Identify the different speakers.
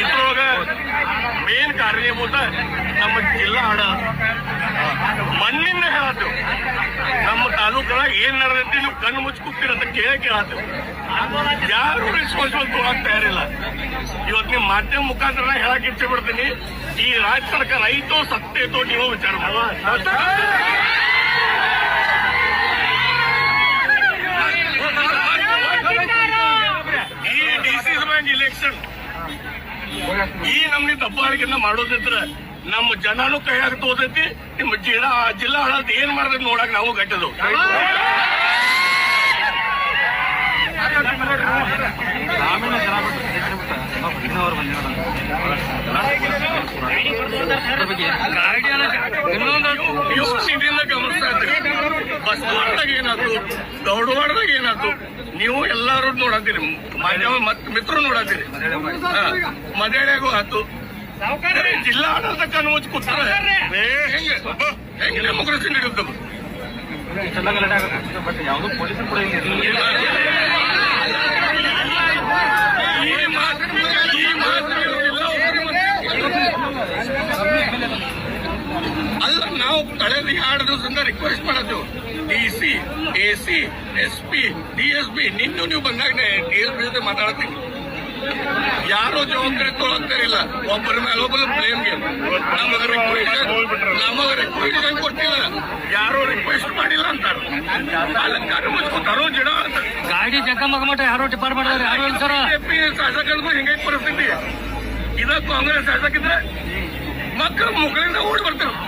Speaker 1: ಇದ್ರೊಳಗ ಮೇನ್ ಕಾರಣೀಭೂತ ನಮ್ಮ ಜಿಲ್ಲಾ ಆಡಳಿತ ಮಣ್ಣಿಂದ ಹೇಳತ್ತು ನಮ್ಮ ತಾಲೂಕದಾಗ ಏನ್ ನಡೆದೈತಿ ನೀವು ಕಣ್ಣು ಮುಚ್ಚಿ ಕೂತಿರಂತ ಕೇಳೇ ಕೇಳತ್ತು ಯಾರು ರೆಸ್ಪಾನ್ಸಿಬಲ್ ತಗೊಳಕ್ ತಯಾರಿಲ್ಲ ಇವತ್ತು ನಿಮ್ಮ ಮಾಧ್ಯಮ ಮುಖಾಂತರ ಹೇಳಕ್ ಇಚ್ಛೆ ಪಡ್ತೀನಿ ಈ ರಾಜ್ಯ ಸರ್ಕಾರ ಐತೋ ಸತ್ತೈತೋ ನೀವು ವಿಚಾರ ಮಾಡಿ ಈ ಈ ನಮ್ನಿ ದಬ್ಬಾಳಿಕೆನ ಮಾಡೋದಿದ್ರ ನಮ್ಮ ಜನನು ಕೈಯಾಗ ತೋದೈತಿ ನಿಮ್ಮ ಜಿಲ್ಲಾ ಜಿಲ್ಲಾ ಆಡಳಿತ ಏನ್ ಮಾಡ್ಬೇಕು ನೋಡಕ್ ನಾವು ಗಟ್ಟದು ಇನ್ನೊಂದು ದೊಡ್ಡದಾಗ ಏನಾಯ್ತು? ದೌಡವಾಡದಾಗ ಏನಾಯ್ತು? ನೀವು ಎಲ್ಲಾರು ನೋಡತ್ತೀರಿ ಮಾಧ್ಯಮ ಮತ್ ಮಿತ್ರರು ನೋಡತ್ತೀರಿ ಮದುವೆಗೂ ಆಯ್ತು. ಜಿಲ್ಲಾ ಆಡಳಿತ ಕೂತಾರೆ ಹೆಂಗೆ? ಹೆಂಗೆ ಡೆಮೋಕ್ರಸಿ ನಡೆಯುತ್ತೆ
Speaker 2: ಯಾವುದು ಪೊಲೀಸರು ಕೂಡ
Speaker 1: ಈ ಮಾತು ಈ ಮಾತು ಎಲ್ಲ ಅಲ್ಲ ನಾವು ಕಳೆದ ಎರಡು ದಿವಸದಿಂದ ರಿಕ್ವೆಸ್ಟ್ ಮಾಡೋದು. D C A C S P D S P ನಿನ್ನೂ ನೀವು ಬಂದಾಗ ಡಿ ಎಸ್ ಪಿ ಜೊತೆ ಮಾತಾಡ್ತೀನಿ ಯಾರು ಜವಾಬ್ದಾರಿ ಒಬ್ಬರ ಮೇಲೆ ಒಬ್ಬರು ಬ್ಲೇಮ್ ಗೇಮ್ ನಮಗೆ ರಿಕ್ವೆಸ್ಟ್ ನಮಗೆ ರಿಕ್ವೆಸ್ಟ್ ಕೊಟ್ಟಿಲ್ಲ ಯಾರು ರಿಕ್ವೆಸ್ಟ್ ಮಾಡಿಲ್ಲ ಅಂತಾರ. ಅಲಂಕಾರ ಮುಚ್ಕೋತಾರೋ ಜಡ ಅಂತ.
Speaker 2: ಗಾಡಿ ಜಗ್ಗ ಮಠ ಮಟ್ಟ ಯಾರೋ ಡಿಪಾರ್ಟ್ಮೆಂಟ್ ಅವ್ರು ಯಾರು ಸರ.
Speaker 1: ಶಾಸಕರಿಗೂ ಹಿಂಗೆ ಪರಿಸ್ಥಿತಿ? ಇದ ಕಾಂಗ್ರೆಸ್ ಶಾಸಕಿದ್ರೆ மக்களும் உங்களிடம் ஓடு வருத்தணும்